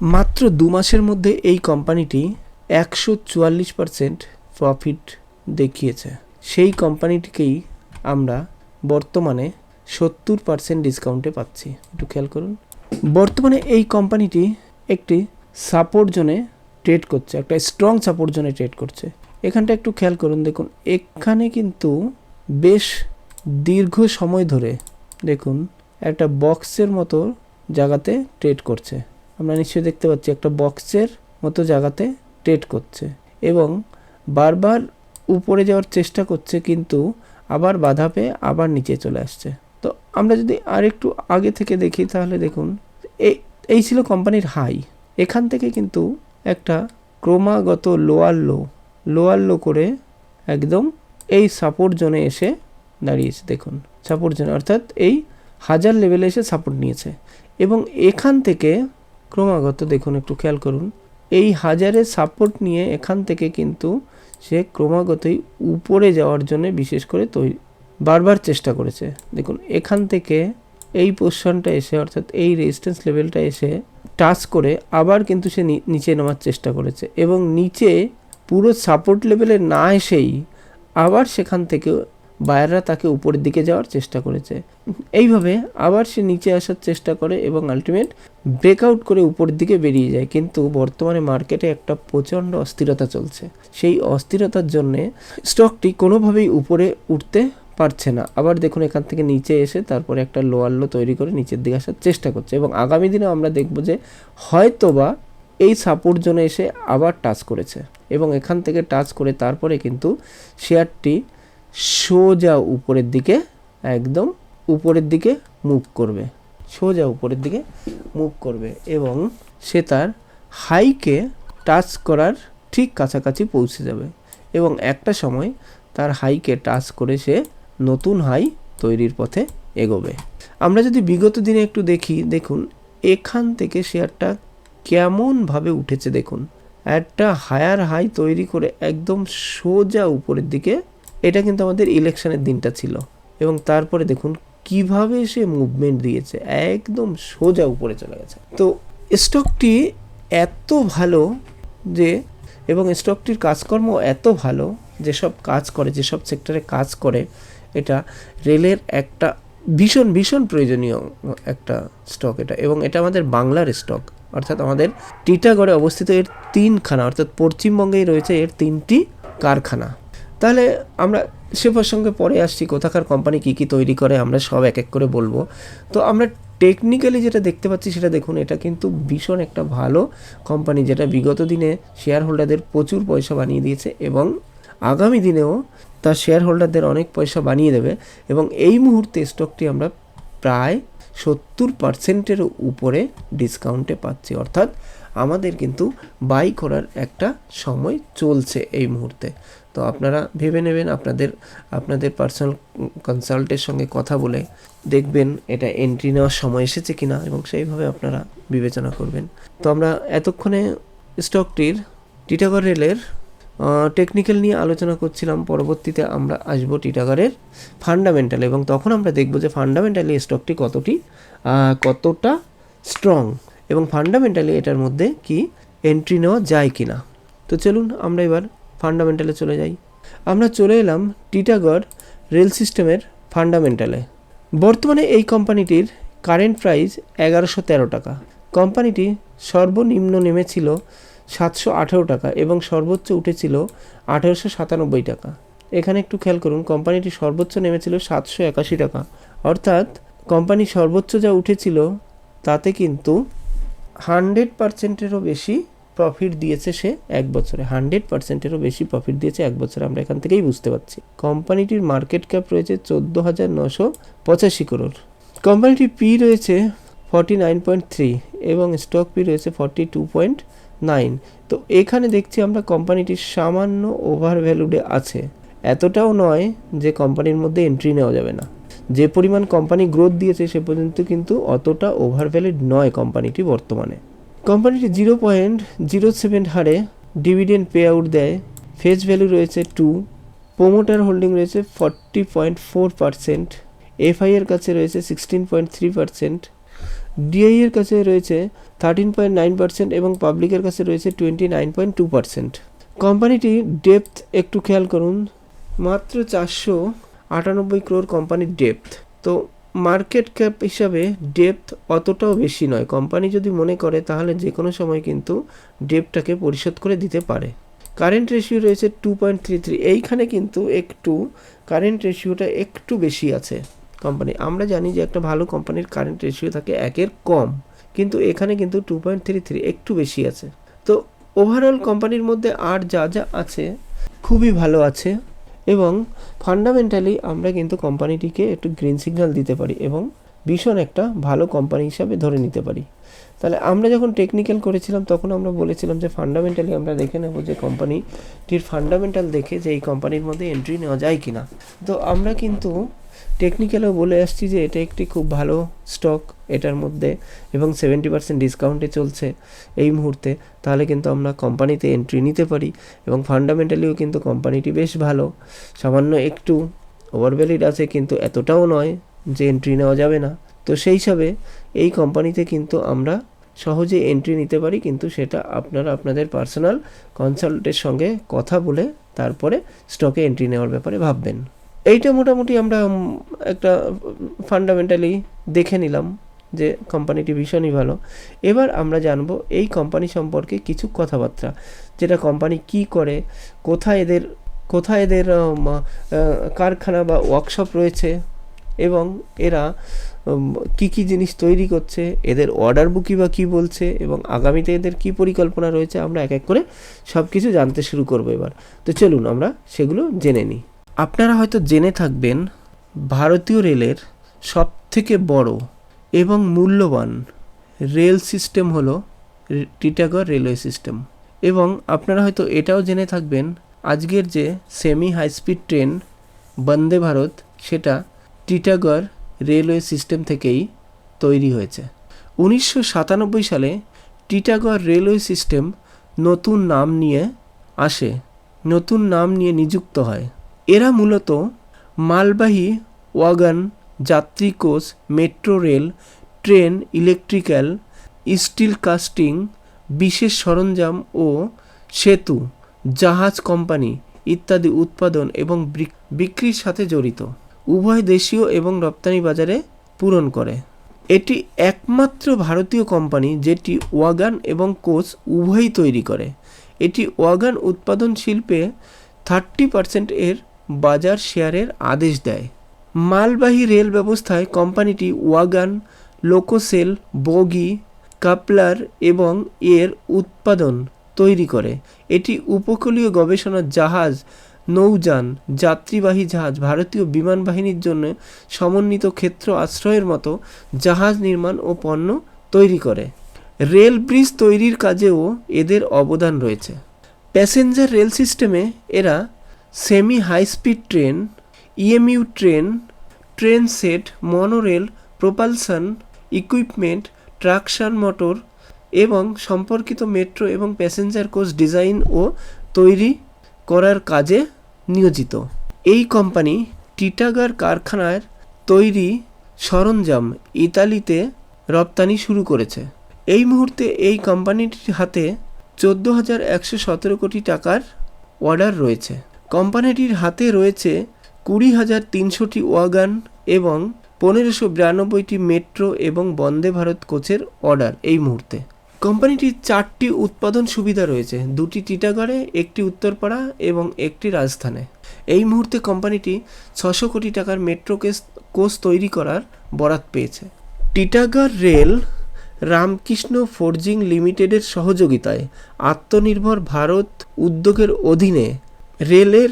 মাত্র দু মাসের মধ্যে এই কোম্পানিটি একশো চুয়াল্লিশ পারসেন্ট প্রফিট দেখিয়েছে। সেই কোম্পানিটিকেই আমরা বর্তমানে সত্তর পার্সেন্ট ডিসকাউন্টে পাচ্ছি। একটু খেয়াল করুন। বর্তমানে এই কোম্পানিটি একটি সাপোর্ট জোনে ট্রেড করছে, একটা স্ট্রং সাপোর্ট জোনে ট্রেড করছে। এখানটা একটু খেয়াল করুন, দেখুন, এখানে কিন্তু বেশ দীর্ঘ সময় ধরে, দেখুন, একটা বক্সের মতো জায়গাতে ট্রেড করছে। আমরা নিশ্চয়ই দেখতে পাচ্ছি একটা বক্সের মতো জায়গাতে ট্রেড করছে এবং বারবার উপরে যাওয়ার চেষ্টা করছে কিন্তু আবার বাধা পেয়ে আবার নিচে চলে আসছে। তো আমরা যদি আর একটু আগে থেকে দেখি তাহলে দেখুন এই এই ছিল কোম্পানির হাই এখান থেকে কিন্তু একটা ক্রমাগত লোয়ার লো লোয়ার লো করে একদম এই সাপোর্ট জোনে এসে দাঁড়িয়েছে। দেখুন সাপোর্ট জোনে অর্থাৎ এই হাজার লেভেলে এসে সাপোর্ট নিয়েছে এবং এখান থেকে ক্রমাগত দেখুন, একটু খেয়াল করুন। এই হাজারের সাপোর্ট নিয়ে এখান থেকে কিন্তু সে ক্রমাগতই উপরে যাওয়ার জন্য বিশেষ করে তৈরি, বারবার চেষ্টা করেছে। দেখুন, এখান থেকে এই পোর্শনটা এসে, অর্থাৎ এই রেজিস্ট্যান্স লেভেলটা এসে টাচ করে আবার কিন্তু সে নিচে নামার চেষ্টা করেছে এবং নিচে পুরো সাপোর্ট লেভেলে না এসেই আবার সেখান থেকে বায়াররা তাকে উপরের দিকে যাওয়ার চেষ্টা করেছে। এইভাবে আবার সে নিচে আসার চেষ্টা করে এবং আলটিমেট ব্রেকআউট করে উপরের দিকে বেরিয়ে যায়। কিন্তু বর্তমানে মার্কেটে একটা প্রচণ্ড অস্থিরতা চলছে। সেই অস্থিরতার জন্যে স্টকটি কোনোভাবেই উপরে উঠতে পারছে না। আবার দেখুন এখান থেকে নিচে এসে তারপরে একটা লোয়ার লো তৈরি করে নিচের দিকে আসার চেষ্টা করছে এবং আগামী দিনে আমরা দেখব যে হয়তোবা এই সাপোর্ট জোনে এসে আবার টাচ করেছে। এবং এখান থেকে টাচ করে তারপরে কিন্তু শেয়ারটি সোজা উপরের দিকে, একদম উপরের দিকে মুভ করবে। সোজা উপরের দিকে মুভ করবে এবং সে তার হাইকে টাচ করার ঠিক কাছাকাছি পৌঁছে যাবে এবং একটা সময় তার হাইকে টাচ করে সে নতুন হাই তৈরির পথে এগোবে। আমরা যদি বিগত দিনে একটু দেখি, দেখুন, এখান থেকে শেয়ারটা কেমনভাবে উঠেছে, দেখুন। একটা হায়ার হাই তৈরি করে একদম সোজা উপরের দিকে এটা কিন্তু আমাদের ইলেকশনের দিনটা ছিল। এবং তারপরে দেখুন কীভাবে সে মুভমেন্ট দিয়েছে, একদম সোজা উপরে চলে গেছে। তো স্টকটি এত ভালো যে, এবং স্টকটির কাজকর্ম এত ভালো যেসব কাজ করে যেসব সেক্টরে কাজ করে, এটা রেলের একটা ভীষণ ভীষণ প্রয়োজনীয় একটা স্টক এটা। এবং এটা আমাদের বাংলার স্টক, অর্থাৎ আমাদের টিটাগড়ে অবস্থিত এর তিনখানা, অর্থাৎ পশ্চিমবঙ্গেই রয়েছে এর তিনটি কারখানা। তাহলে আমরা সে প্রসঙ্গে পরে আসছি, কোথাকার কোম্পানি কী কী তৈরি করে, আমরা সব এক এক করে বলব। তো আমরা টেকনিক্যালি যেটা দেখতে পাচ্ছি সেটা দেখুন, এটা কিন্তু ভীষণ একটা ভালো কোম্পানি যেটা বিগত দিনে শেয়ার হোল্ডারদের প্রচুর পয়সা বানিয়ে দিয়েছে এবং আগামী দিনেও তার শেয়ার হোল্ডারদের অনেক পয়সা বানিয়ে দেবে এবং এই মুহূর্তে স্টকটি আমরা প্রায় সত্তর পার্সেন্টের উপরে ডিসকাউন্টে পাচ্ছি। অর্থাৎ আমাদের কিন্তু বাই করার একটা সময় চলছে এই মুহূর্তে। তো আপনারা ভেবে নেবেন, আপনাদের আপনাদের পার্সোনাল কনসাল্টের সঙ্গে কথা বলে দেখবেন এটা এন্ট্রি নেওয়ার সময় এসেছে কিনা এবং সেইভাবে আপনারা বিবেচনা করবেন। তো আমরা এতক্ষণে স্টকটির টিটাগড় রেলের টেকনিক্যাল নিয়ে আলোচনা করছিলাম। পরবর্তীতে আমরা আসব টিটাগড়ের ফান্ডামেন্টাল এবং তখন আমরা দেখব যে ফান্ডামেন্টালি স্টকটি কতটি কতটা স্ট্রং এবং ফান্ডামেন্টালি এটার মধ্যে কি এন্ট্রি নেওয়া যায় কি না তো চলুন আমরা এবার ফান্ডামেন্টালে চলে যাই। আমরা চলে এলাম টিটাগড় রেল সিস্টেমের ফান্ডামেন্টালে বর্তমানে এই কোম্পানিটির কারেন্ট প্রাইস এগারোশো তেরো টাকা। কোম্পানিটি সর্বনিম্ন নেমেছিল সাতশো আঠেরো টাকা এবং সর্বোচ্চ উঠেছিল আঠেরোশো সাতানব্বই টাকা। এখানে একটু খেয়াল করুন কোম্পানিটি সর্বোচ্চ নেমেছিল সাতশো একাশি টাকা। অর্থাৎ কোম্পানি সর্বোচ্চ যা উঠেছিল তাতে কিন্তু হান্ড্রেড পার্সেন্টেরও বেশি প্রফিট দিয়েছে সে এক বছরে। হান্ড্রেড পার্সেন্টেরও বেশি প্রফিট দিয়েছে এক বছরে, আমরা এখান থেকেই বুঝতে পারছি। কোম্পানিটির মার্কেট ক্যাপ রয়েছে চোদ্দ হাজার নশো পঁচাশি করোড় কোম্পানিটির পি রয়েছে ফর্টি নাইন পয়েন্ট থ্রি এবং স্টক পি রয়েছে ফর্টি টু পয়েন্ট নাইন তো এখানে দেখছি আমরা কোম্পানিটি সামান্য ওভার ভ্যালুডে আছে। এতটাও নয় যে কোম্পানির মধ্যে এন্ট্রি নেওয়া যাবে না। যে পরিমাণ কোম্পানি গ্রোথ দিয়েছে সে পর্যন্ত কিন্তু অতটা ওভার ভ্যালিড নয় কোম্পানিটি বর্তমানে। কোম্পানিটি জিরো পয়েন্ট জিরো সেভেন হারে ডিভিডেন্ড পে আউট দেয়। ফেস ভ্যালু রয়েছে টু প্রোমোটার হোল্ডিং রয়েছে forty point four percent FI এর কাছে রয়েছে sixteen point three percent DI এর কাছে রয়েছে থার্টিন পয়েন্ট নাইন পার্সেন্ট এবং পাবলিকের কাছে রয়েছে twenty nine point two percent কোম্পানিটি ডেপথ একটু খেয়াল করুন, মাত্র চারশো আটানব্বই ক্রোর কোম্পানির ডেপথ তো মার্কেট ক্যাপ হিসাবে ডেপথ অতটাও বেশি নয়। কোম্পানি যদি মনে করে, তাহলে যে কোনো সময় কিন্তু ডেপটাকে পরিশোধ করে দিতে পারে। কারেন্ট রেশিও রয়েছে টু পয়েন্ট থ্রি থ্রি এইখানে কিন্তু একটু কারেন্ট রেশিওটা একটু বেশি আছে কোম্পানি আমরা জানি যে একটা ভালো কোম্পানির কারেন্ট রেশিও থাকে একের কম, কিন্তু এখানে কিন্তু টু পয়েন্ট থ্রি থ্রি একটু বেশি আছে। তো ওভারঅল কোম্পানির মধ্যে আর যা যা আছে, খুবই ভালো আছে। এবং ফান্ডামেন্টালি আমরা কিন্তু কোম্পানিটিকে একটু গ্রিন সিগন্যাল দিতে পারি এবং ভীষণ একটা ভালো কোম্পানি হিসাবে ধরে নিতে পারি। তাহলে আমরা যখন টেকনিক্যাল করেছিলাম, তখন আমরা বলেছিলাম যে ফান্ডামেন্টালি আমরা দেখে নেব যে কোম্পানিটির ফান্ডামেন্টাল দেখে যে এই কোম্পানির মধ্যে এন্ট্রি নেওয়া যায় কি না তো আমরা কিন্তু টেকনিক্যালেও বলে আসছি যে এটা একটি খুব ভালো স্টক এটার মধ্যে এবং সেভেন্টি পার্সেন্ট ডিসকাউন্টে চলছে এই মুহূর্তে। তাহলে কিন্তু আমরা কোম্পানিতে এন্ট্রি নিতে পারি এবং ফান্ডামেন্টালিও কিন্তু কোম্পানিটি বেশ ভালো। সামান্য একটু ওভারভ্যালিড আছে কিন্তু এতটাও নয় যে এন্ট্রি নেওয়া যাবে না। তো সেই হিসাবে এই কোম্পানিতে কিন্তু আমরা সহজে এন্ট্রি নিতে পারি কিন্তু সেটা আপনারা আপনাদের পার্সোনাল কনসাল্টের সঙ্গে কথা বলে তারপরে স্টকে এন্ট্রি নেওয়ার ব্যাপারে ভাববেন। এইটা মোটামুটি আমরা একটা ফান্ডামেন্টালি দেখে নিলাম যে কোম্পানিটি ভীষণই ভালো। এবার আমরা জানব এই কোম্পানি সম্পর্কে কিছু কথাবার্তা, যেটা কোম্পানি কি করে, কোথায় এদের কোথায় এদের কারখানা বা ওয়ার্কশপ রয়েছে, এবং এরা কি কি জিনিস তৈরি করছে, এদের অর্ডার বুকি বা কী বলছে, এবং আগামীতে এদের কি পরিকল্পনা রয়েছে, আমরা এক এক করে সব কিছু জানতে শুরু করব এবার। তো চলুন আমরা সেগুলো জেনে নিই। আপনারা হয়তো জেনে থাকবেন, ভারতীয় রেলের সব থেকে বড় এবং মূল্যবান রেল সিস্টেম হলো টিটাগড় রেলওয়ে সিস্টেম। এবং আপনারা হয়তো এটাও জেনে থাকবেন, আজকের যে semi high speed train Vande Bharat, সেটা টিটাগড় রেলওয়ে সিস্টেম থেকেই তৈরি হয়েছে। উনিশশো সাতানব্বই সালে টিটাগড় রেলওয়ে সিস্টেম নতুন নাম নিয়ে আসে, নতুন নাম নিয়ে নিযুক্ত হয়। এরা মূলত মালবাহী ওয়াগন, যাত্রী coach, metro rail, train, electrical, steel casting, বিশেষ সরঞ্জাম ও সেতু, জাহাজ কোম্পানি ইত্যাদি উৎপাদন এবং বিক্রির সাথে জড়িত। উভয় দেশীয় এবং রপ্তানি বাজারে পূরণ করে। এটি একমাত্র ভারতীয় কোম্পানি যেটি ওয়াগান এবং কোচ উভয়ই তৈরি করে। এটি ওয়াগান উৎপাদন শিল্পে থার্টি পার্সেন্ট এর বাজার শেয়ারের আদেশ দেয়। মালবাহী রেল ব্যবস্থায় কোম্পানিটি ওয়াগান, লোকোসেল, বগি, কাপলার এবং এর উৎপাদন তৈরি করে। এটি উপকূলীয় গবেষণা জাহাজ নৌযান, যাত্রীবাহী জাহাজ, ভারতীয় বিমান বাহিনীর জন্য সমন্বিত ক্ষেত্র আশ্রয়ের মতো জাহাজ নির্মাণ ও পণ্য তৈরি করে। রেল ব্রিজ তৈরির কাজেও এদের অবদান রয়েছে। প্যাসেঞ্জার রেল সিস্টেমে এরা semi high speed train EMU train train set monorail propulsion equipment traction motor এবং সম্পর্কিত মেট্রো এবং প্যাসেঞ্জার কোচ ডিজাইন ও তৈরি করার কাজে নিয়োজিত। এই কোম্পানি টিটাগার কারখানার তৈরি সরঞ্জাম ইতালিতে রপ্তানি শুরু করেছে। এই মুহূর্তে এই কোম্পানিটির হাতে চোদ্দ হাজার একশো সতেরো কোটি টাকার অর্ডার রয়েছে। কোম্পানিটির হাতে রয়েছে কুড়ি হাজার তিনশোটি ওয়াগান এবং পনেরোশো বিরানব্বইটি মেট্রো এবং বন্দে ভারত কোচের অর্ডার এই মুহূর্তে। কোম্পানিটির চারটি উৎপাদন সুবিধা রয়েছে, দুটি টিটাগড়ে, একটি উত্তরপাড়া এবং একটি রাজস্থানে। এই মুহূর্তে কোম্পানিটি ছশো কোটি টাকার মেট্রো কেস কোচ তৈরি করার বরাত পেয়েছে। টিটাগড় রেল রামকৃষ্ণ ফোর্জিং লিমিটেডের সহযোগিতায় আত্মনির্ভর ভারত উদ্যোগের অধীনে রেলের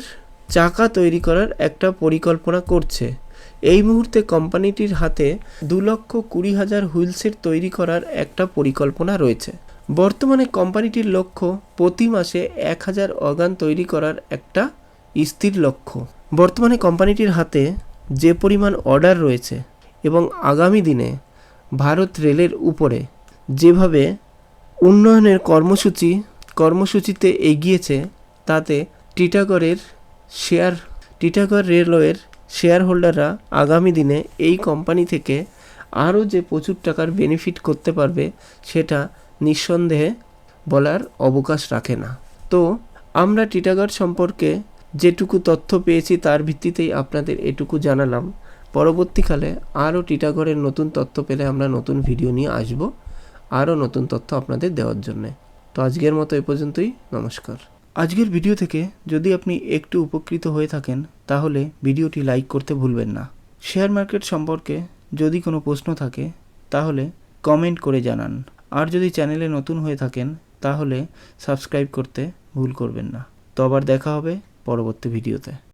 চাকা তৈরি করার একটা পরিকল্পনা করছে। এই মুহূর্তে কোম্পানিটির হাতে দু লক্ষ কুড়ি হাজার হুইলসের তৈরি করার একটা পরিকল্পনা রয়েছে। বর্তমানে কোম্পানিটির লক্ষ্য প্রতি মাসে এক হাজার অগান তৈরি করার একটা স্থির লক্ষ্য। বর্তমানে কোম্পানিটির হাতে যে পরিমাণ অর্ডার রয়েছে এবং আগামী দিনে ভারত রেলের উপরে যেভাবে উন্নয়নের কর্মসূচি, কর্মসূচিতে এগিয়েছে, তাতে টিটাগড়ের শেয়ার টিটাগড় রেলওয়ের শেয়ার হোল্ডাররা আগামী দিনে এই কোম্পানি থেকে আরও যে প্রচুর টাকার বেনিফিট করতে পারবে সেটা নিঃসন্দেহে বলার অবকাশ রাখে না। তো আমরা টিটাগড় সম্পর্কে যেটুকু তথ্য পেয়েছি তার ভিত্তিতেই আপনাদের এটুকু জানালাম। পরবর্তীকালে আরও টিটাগড়ের নতুন তথ্য পেলে আমরা নতুন ভিডিও নিয়ে আসব, আরও নতুন তথ্য আপনাদের দেওয়ার জন্যে। তো আজকের মতো এ পর্যন্তই, নমস্কার। আজকের ভিডিও থেকে যদি আপনি একটু উপকৃত হয়ে থাকেন, তাহলে ভিডিওটি লাইক করতে ভুলবেন না। শেয়ার মার্কেট সম্পর্কে যদি কোনো প্রশ্ন থাকে, তাহলে কমেন্ট করে জানান। আর যদি চ্যানেলে নতুন হয়ে থাকেন, তাহলে সাবস্ক্রাইব করতে ভুল করবেন না। তো আবার দেখা হবে পরবর্তী ভিডিওতে।